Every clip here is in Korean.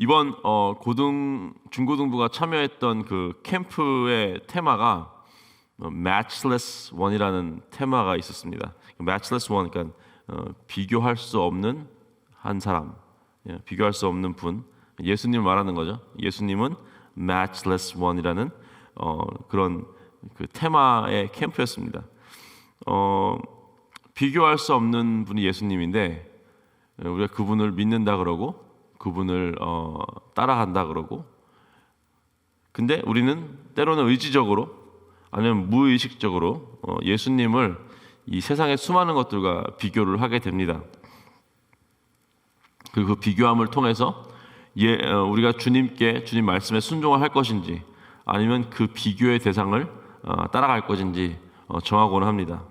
이번 어, 고등 중고등부가 참여했던 그 캠프의 테마가 어, Matchless One이라는 테마가 있었습니다. Matchless One, 그러니까 어, 비교할 수 없는 한 사람, 예, 비교할 수 없는 분, 예수님 말하는 거죠. 예수님은 Matchless One이라는 어, 그런 그 테마의 캠프였습니다. 어, 비교할 수 없는 분이 예수님인데 어, 우리가 그분을 믿는다 그러고 그분을 어, 따라간다 그러고 근데 우리는 때로는 의지적으로 아니면 무의식적으로 어, 예수님을 이 세상의 수많은 것들과 비교를 하게 됩니다. 그리고 그 비교함을 통해서 예, 어, 우리가 주님께 주님 말씀에 순종을 할 것인지 아니면 그 비교의 대상을 어, 따라갈 것인지 어, 정하고는 합니다.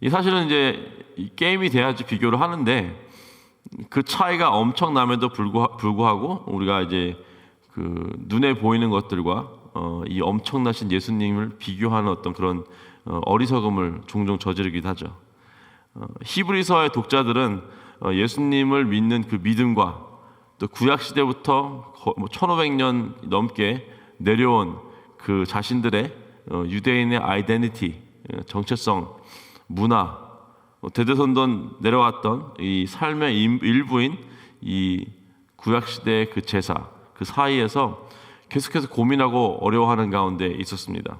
이 사실은 이제 이 게임이 돼야지 비교를 하는데 그 차이가 엄청남에도 불구하, 불구하고 우리가 이제 그 눈에 보이는 것들과 어, 이 엄청나신 예수님을 비교하는 어떤 그런 어, 어리석음을 종종 저지르기도 하죠. 어, 히브리서의 독자들은 어, 예수님을 믿는 그 믿음과 또 구약 시대부터 거- 뭐 1500년 넘게 내려온 그 자신들의 어, 유대인의 아이덴티티, 어, 정체성, 문화, 어, 대대손손 내려왔던 이 삶의 임- 일부인 이 구약 시대의 그 제사 그 사이에서 계속해서 고민하고 어려워하는 가운데 있었습니다.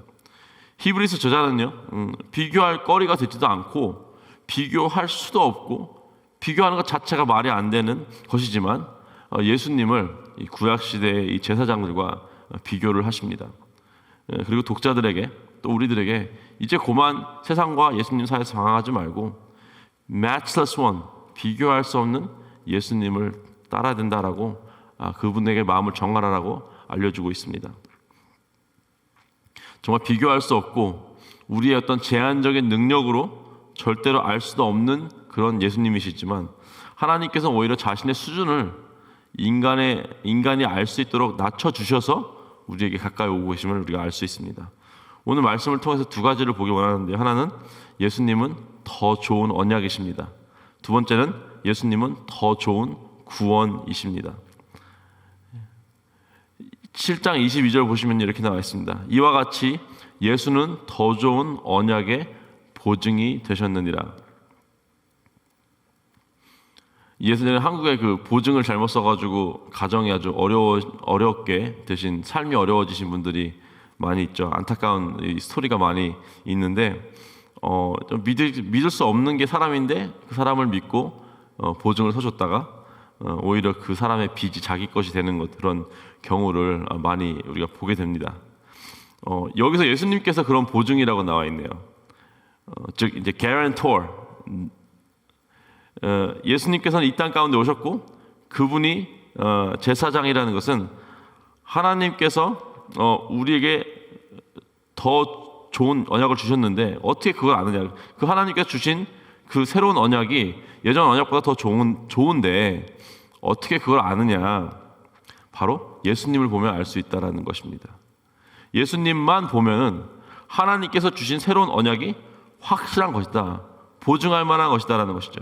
히브리서 저자는요 음, 비교할 거리가 되지도 않고 비교할 수도 없고 비교하는 것 자체가 말이 안 되는 것이지만 어, 예수님을 이 구약 시대의 이 제사장들과 어, 비교를 하십니다. 예, 그리고 독자들에게 또 우리들에게 이제 고만 세상과 예수님 사이에서 방황하지 말고 matchless one 비교할 수 없는 예수님을 따라야 된다라고 아, 그분에게 마음을 정하라라고 알려주고 있습니다. 정말 비교할 수 없고 우리의 어떤 제한적인 능력으로 절대로 알 수도 없는 그런 예수님이시지만 하나님께서 오히려 자신의 수준을 인간의 인간이 알 수 있도록 낮춰 주셔서 우리에게 가까이 오고 계심을 우리가 알 수 있습니다. 오늘 말씀을 통해서 두 가지를 보기 원하는데 하나는 예수님은 더 좋은 언약이십니다. 두 번째는 예수님은 더 좋은 구원이십니다. 7장 22절 보시면 이렇게 나와 있습니다. 이와 같이 예수는 더 좋은 언약의 보증이 되셨느니라. 예수님은 한국의 그 보증을 잘못 써가지고 가정이 아주 어려워 어렵게 되신 삶이 어려워지신 분들이 많이 있죠. 안타까운 이 스토리가 많이 있는데 어, 좀 믿을 믿을 수 없는 게 사람인데 그 사람을 믿고 어, 보증을 서줬다가 어, 오히려 그 사람의 빚이 자기 것이 되는 것 그런 경우를 어, 많이 우리가 보게 됩니다. 어, 여기서 예수님께서 그런 보증이라고 나와 있네요. 어, 즉 이제 guarantor 어, 예수님께서는 이 땅 가운데 오셨고 그분이 어, 제사장이라는 것은 하나님께서 어, 우리에게 더 좋은 언약을 주셨는데 어떻게 그걸 아느냐? 그 하나님께서 주신 그 새로운 언약이 예전 언약보다 더 좋은 좋은데 어떻게 그걸 아느냐? 바로 예수님을 보면 알 수 있다라는 것입니다. 예수님만 보면은 하나님께서 주신 새로운 언약이 확실한 것이다. 보증할 만한 것이다라는 것이죠.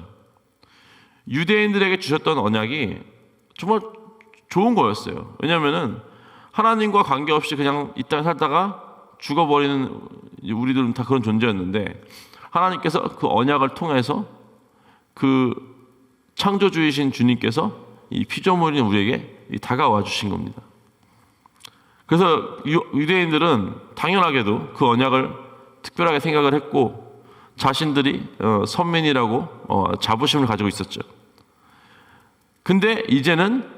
유대인들에게 주셨던 언약이 정말 좋은 거였어요. 왜냐하면은 하나님과 관계없이 그냥 이 땅에 살다가 죽어버리는 우리들은 다 그런 존재였는데 하나님께서 그 언약을 통해서 그 창조주이신 주님께서 이 피조물인 우리에게 이 다가와 주신 겁니다. 그래서 유- 유대인들은 당연하게도 그 언약을 특별하게 생각을 했고 자신들이 어, 선민이라고 어, 자부심을 가지고 있었죠. 근데 이제는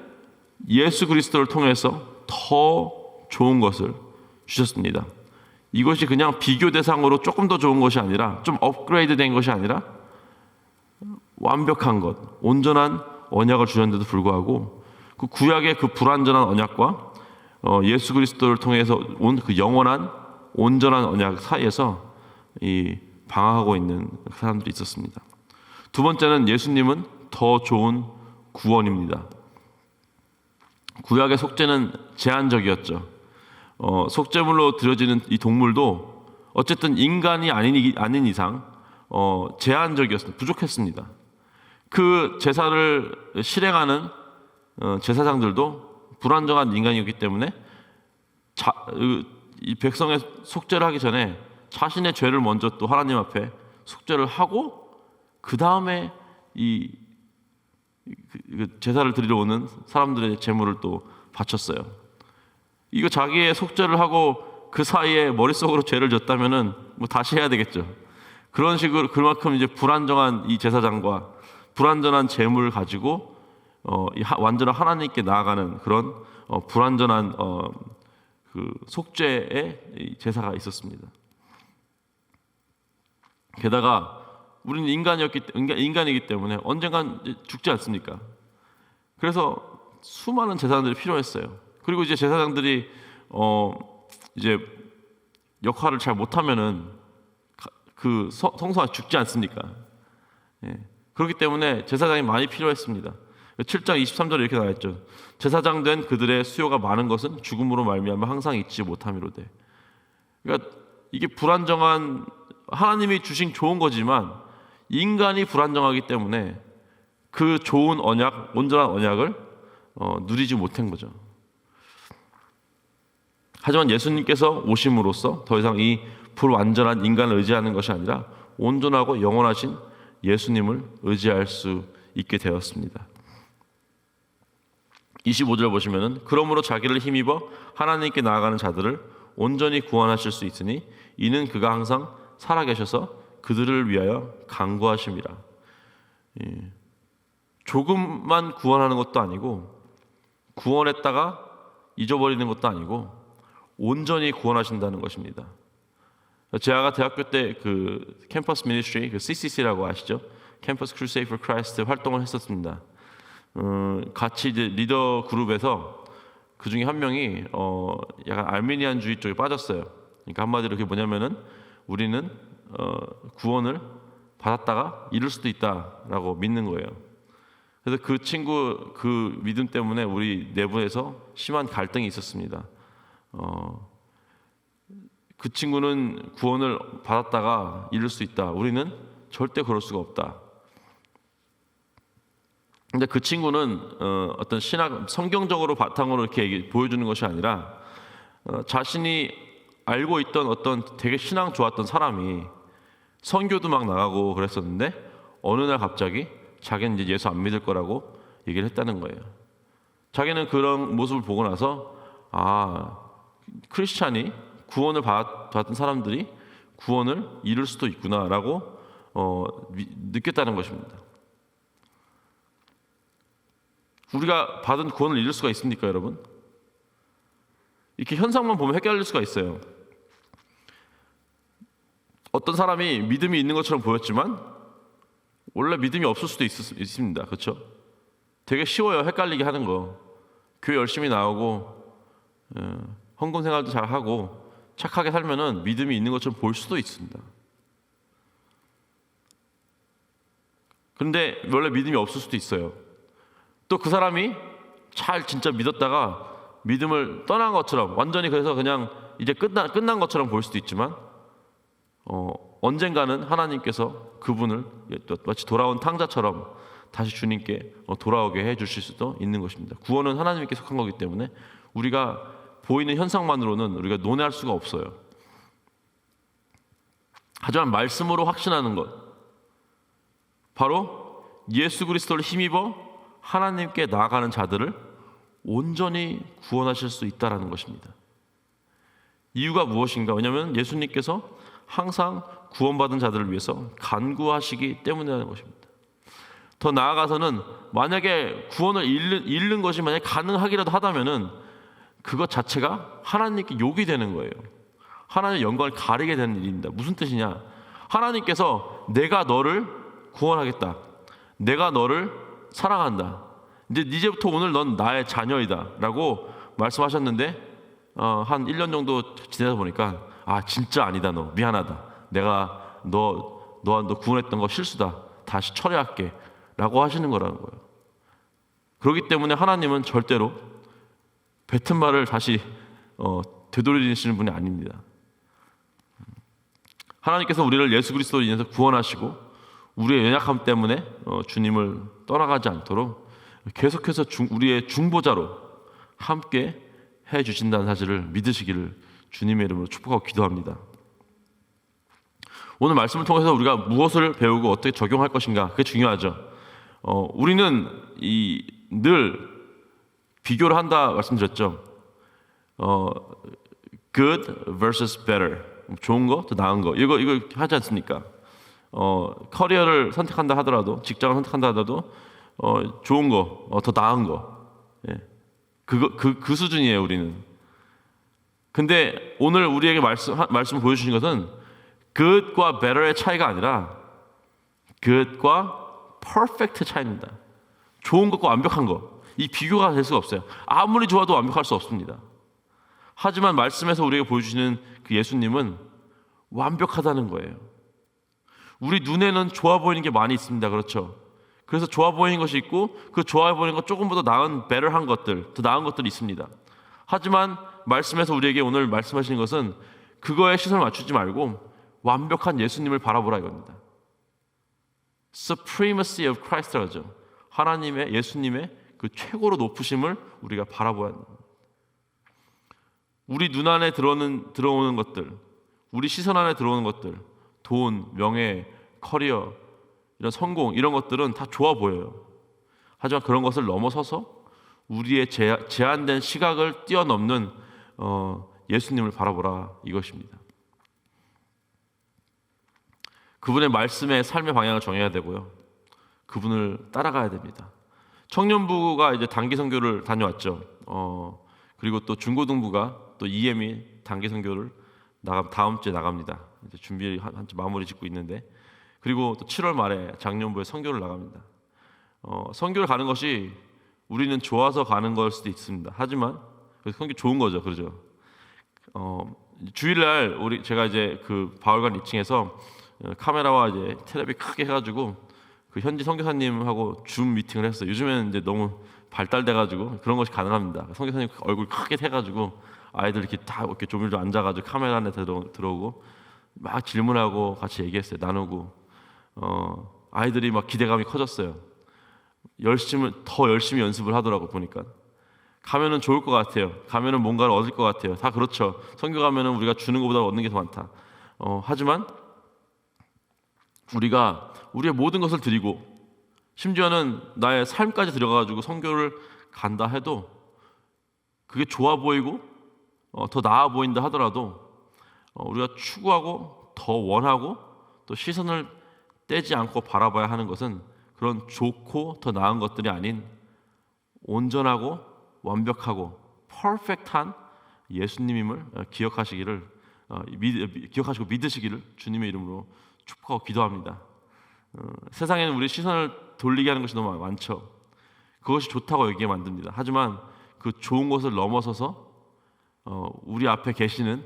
예수 그리스도를 통해서 더 좋은 것을 주셨습니다. 이것이 그냥 비교 대상으로 조금 더 좋은 것이 아니라 좀 업그레이드 된 것이 아니라 완벽한 것, 온전한 언약을 주셨는데도 불구하고 그 구약의 그 불완전한 언약과 어, 예수 그리스도를 통해서 온 그 영원한 온전한 언약 사이에서 이 방황하고 있는 사람들이 있었습니다. 두 번째는 예수님은 더 좋은 구원입니다. 구약의 속죄는 제한적이었죠. 어, 속죄물로 드려지는 이 동물도 어쨌든 인간이 아닌, 이- 아닌 이상 어, 제한적이었습니다. 부족했습니다. 그 제사를 실행하는 어, 제사장들도 불안정한 인간이었기 때문에 자, 으, 이 백성의 속죄를 하기 전에 자신의 죄를 먼저 또 하나님 앞에 속죄를 하고 그 다음에 이 제사를 드리러 오는 사람들의 제물을 또 바쳤어요. 이거 자기의 속죄를 하고 그 사이에 머릿속으로 죄를 졌다면은 뭐 다시 해야 되겠죠. 그런 식으로 그만큼 이제 불안정한 이 제사장과 불안전한 재물을 가지고 어, 완전한 하나님께 나아가는 그런 어, 불안전한 어, 그 속죄의 이 제사가 있었습니다. 게다가 우리는 인간이었기 때- 인간- 인간이기 때문에 언젠간 죽지 않습니까? 그래서 수많은 제사장들이 필요했어요. 그리고 이제 제사장들이 어 이제 역할을 잘 못하면은 가- 그 서- 성소가 죽지 않습니까? 예. 그렇기 때문에 제사장이 많이 필요했습니다. 7장 23절에 이렇게 나와 있죠. 제사장 된 그들의 수요가 많은 것은 죽음으로 말미암아 항상 잊지 못함이로되. 그러니까 이게 불안정한 하나님이 주신 좋은 거지만 인간이 불안정하기 때문에 그 좋은 언약, 온전한 언약을 어, 누리지 못한 거죠. 하지만 예수님께서 오심으로써 더 이상 이 불완전한 인간을 의지하는 것이 아니라 온전하고 영원하신 예수님을 의지할 수 있게 되었습니다. 25절 보시면은 그러므로 자기를 힘입어 하나님께 나아가는 자들을 온전히 구원하실 수 있으니 이는 그가 항상 살아계셔서 그들을 위하여 강구하심이라. 예. 조금만 구원하는 것도 아니고 구원했다가 잊어버리는 것도 아니고 온전히 구원하신다는 것입니다. 제가 대학교 때 그 캠퍼스 미니스트리 그 CCC라고 아시죠? 캠퍼스 크루세이 for 크라이스트 활동을 했었습니다. 어, 같이 이제 리더 그룹에서 그 중에 한 명이 어, 약간 알메니안주의 쪽에 빠졌어요. 그러니까 한마디로 그게 뭐냐면은 우리는 어, 구원을 받았다가 잃을 수도 있다라고 믿는 거예요. 그래서 그 친구 그 믿음 때문에 우리 내부에서 심한 갈등이 있었습니다. 어, 그 친구는 구원을 받았다가 잃을 수 있다. 우리는 절대 그럴 수가 없다. 근데 그 친구는 어, 어떤 신학 성경적으로 바탕으로 이렇게 보여주는 것이 아니라 어, 자신이 알고 있던 어떤 되게 신앙 좋았던 사람이 선교도 막 나가고 그랬었는데 어느 날 갑자기 자기는 이제 예수 안 믿을 거라고 얘기를 했다는 거예요. 자기는 그런 모습을 보고 나서 아 크리스찬이 구원을 받, 받은 사람들이 구원을 잃을 수도 있구나라고 어, 미- 느꼈다는 것입니다. 우리가 받은 구원을 잃을 수가 있습니까, 여러분? 이렇게 현상만 보면 헷갈릴 수가 있어요. 어떤 사람이 믿음이 있는 것처럼 보였지만 원래 믿음이 없을 수도 있, 있습니다. 그렇죠? 되게 쉬워요. 헷갈리게 하는 거. 교회 열심히 나오고 어, 헌금 생활도 잘 하고 착하게 살면은 믿음이 있는 것처럼 보일 수도 있습니다. 그런데 원래 믿음이 없을 수도 있어요. 또 그 사람이 잘 진짜 믿었다가 믿음을 떠난 것처럼 완전히 그래서 그냥 이제 끝나, 끝난 것처럼 보일 수도 있지만 어, 언젠가는 하나님께서 그분을 마치 돌아온 탕자처럼 다시 주님께 어, 돌아오게 해 주실 수도 있는 것입니다. 구원은 하나님께 속한 거기 때문에 우리가 보이는 현상만으로는 우리가 논할 수가 없어요. 하지만 말씀으로 확신하는 것 바로 예수 그리스도를 힘입어 하나님께 나아가는 자들을 온전히 구원하실 수 있다라는 것입니다. 이유가 무엇인가? 왜냐하면 예수님께서 항상 구원받은 자들을 위해서 간구하시기 때문이라는 것입니다. 더 나아가서는 만약에 구원을 잃는, 잃는 것이 만약 가능하기라도 하다면은 그것 자체가 하나님께 욕이 되는 거예요. 하나님의 영광을 가리게 되는 일입니다. 무슨 뜻이냐? 하나님께서 내가 너를 구원하겠다. 내가 너를 사랑한다. 이제 이제부터 오늘 넌 나의 자녀이다라고 말씀하셨는데 어, 한 1년 정도 지내다 보니까 아 진짜 아니다 너 미안하다. 내가 너너너 구원했던 거 실수다. 다시 철회할게라고 하시는 거라는 거예요. 그렇기 때문에 하나님은 절대로 뱉은 말을 다시 어, 되돌리시는 분이 아닙니다. 하나님께서 우리를 예수 그리스도로 인해서 구원하시고 우리의 연약함 때문에 어, 주님을 떠나가지 않도록 계속해서 중- 우리의 중보자로 함께 해 주신다는 사실을 믿으시기를 주님의 이름으로 축복하고 기도합니다. 오늘 말씀을 통해서 우리가 무엇을 배우고 어떻게 적용할 것인가 그게 중요하죠. 어, 우리는 이 늘 비교를 한다 말씀드렸죠. 어, good versus better. 좋은 거, 더 나은 거. 이거 이거 하지 않습니까? 어, 커리어를 선택한다 하더라도 직장을 선택한다 하더라도 어, 좋은 거, 어, 더 나은 거. 예. 그거 그, 그 수준이에요, 우리는. 근데 오늘 우리에게 말씀 하- 말씀 보여주신 것은 good과 better의 차이가 아니라 good과 perfect 차이입니다. 좋은 것과 완벽한 것. 이 비교가 될 수가 없어요. 아무리 좋아도 완벽할 수 없습니다. 하지만 말씀에서 우리에게 보여주시는 그 예수님은 완벽하다는 거예요. 우리 눈에는 좋아 보이는 게 많이 있습니다. 그렇죠? 그래서 좋아 보이는 것이 있고 그 좋아 보이는 것 조금보다 나은 better한 것들, 더 나은 것들이 있습니다. 하지만 말씀에서 우리에게 오늘 말씀하시는 것은 그거에 시선을 맞추지 말고 완벽한 예수님을 바라보라 이겁니다. supremacy of Christ라죠. 하나님의 예수님의 그 최고로 높으심을 우리가 바라보아야 합니다. 우리 눈 안에 들어오는 들어오는 것들, 우리 시선 안에 들어오는 것들, 돈, 명예, 커리어, 이런 성공 이런 것들은 다 좋아 보여요. 하지만 그런 것을 넘어서서 우리의 제, 제한된 시각을 뛰어넘는 어, 예수님을 바라보라 이것입니다. 그분의 말씀에 삶의 방향을 정해야 되고요. 그분을 따라가야 됩니다. 청년부가 이제 단기 선교를 다녀왔죠. 어, 그리고 또 중고등부가 또 EM이 단기 선교를 나가 다음 주에 나갑니다. 이제 준비 한, 마무리 짓고 있는데 그리고 또 7월 말에 작년부에 선교를 나갑니다. 어, 선교를 가는 것이 우리는 좋아서 가는 걸 수도 있습니다. 하지만 그래서 선교 좋은 거죠, 그러죠. 어, 주일날 우리 제가 이제 그 바울관 2층에서 어, 카메라와 이제 텔레비 크게 해가지고 그 현지 선교사님하고 줌 미팅을 했어요. 요즘에는 이제 너무 발달돼가지고 그런 것이 가능합니다. 선교사님 얼굴 크게 해가지고 아이들 이렇게 다 이렇게 조밀조 앉아가지고 카메라 안에 들어, 들어오고 막 질문하고 같이 얘기했어요. 나누고 어, 아이들이 막 기대감이 커졌어요. 열심히 더 열심히 연습을 하더라고 보니까 가면은 좋을 것 같아요. 가면은 뭔가를 얻을 것 같아요. 다 그렇죠. 선교 가면은 우리가 주는 것보다 얻는 게 더 많다. 어, 하지만 우리가 우리의 모든 것을 드리고 심지어는 나의 삶까지 들어가가지고 선교를 간다 해도 그게 좋아 보이고 어, 더 나아 보인다 하더라도 어, 우리가 추구하고 더 원하고 또 시선을 떼지 않고 바라봐야 하는 것은 그런 좋고 더 나은 것들이 아닌 온전하고 완벽하고 퍼펙트한 예수님임을 어, 기억하시기를 어, 믿, 기억하시고 믿으시기를 주님의 이름으로 축복하고 기도합니다. 어, 세상에는 우리 시선을 돌리게 하는 것이 너무 많죠. 그것이 좋다고 여기게 만듭니다. 하지만 그 좋은 것을 넘어서서 어, 우리 앞에 계시는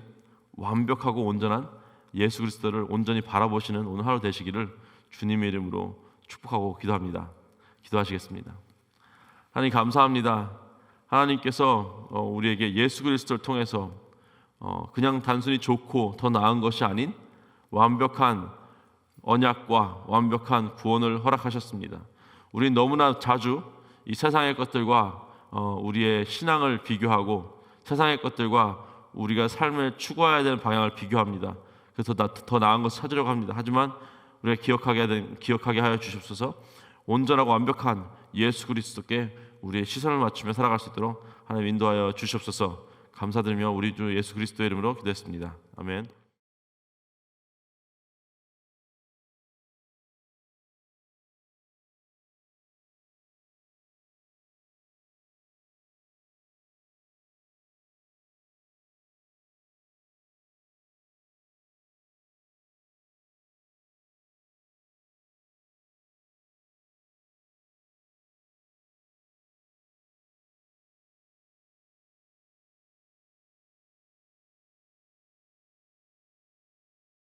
완벽하고 온전한 예수 그리스도를 온전히 바라보시는 오늘 하루 되시기를 주님의 이름으로 축복하고 기도합니다. 기도하시겠습니다. 하나님 감사합니다. 하나님께서 어, 우리에게 예수 그리스도를 통해서 어, 그냥 단순히 좋고 더 나은 것이 아닌 완벽한 언약과 완벽한 구원을 허락하셨습니다. 우리 너무나 자주 이 세상의 것들과 어, 우리의 신앙을 비교하고 세상의 것들과 우리가 삶을 추구해야 되는 방향을 비교합니다. 그래서 나, 더 나은 것을 찾으려고 합니다. 하지만 우리가 기억하게 하여 주십소서. 온전하고 완벽한 예수 그리스도께 우리의 시선을 맞추며 살아갈 수 있도록 하나님 인도하여 주시옵소서. 감사드리며 우리 주 예수 그리스도의 이름으로 기도했습니다. 아멘.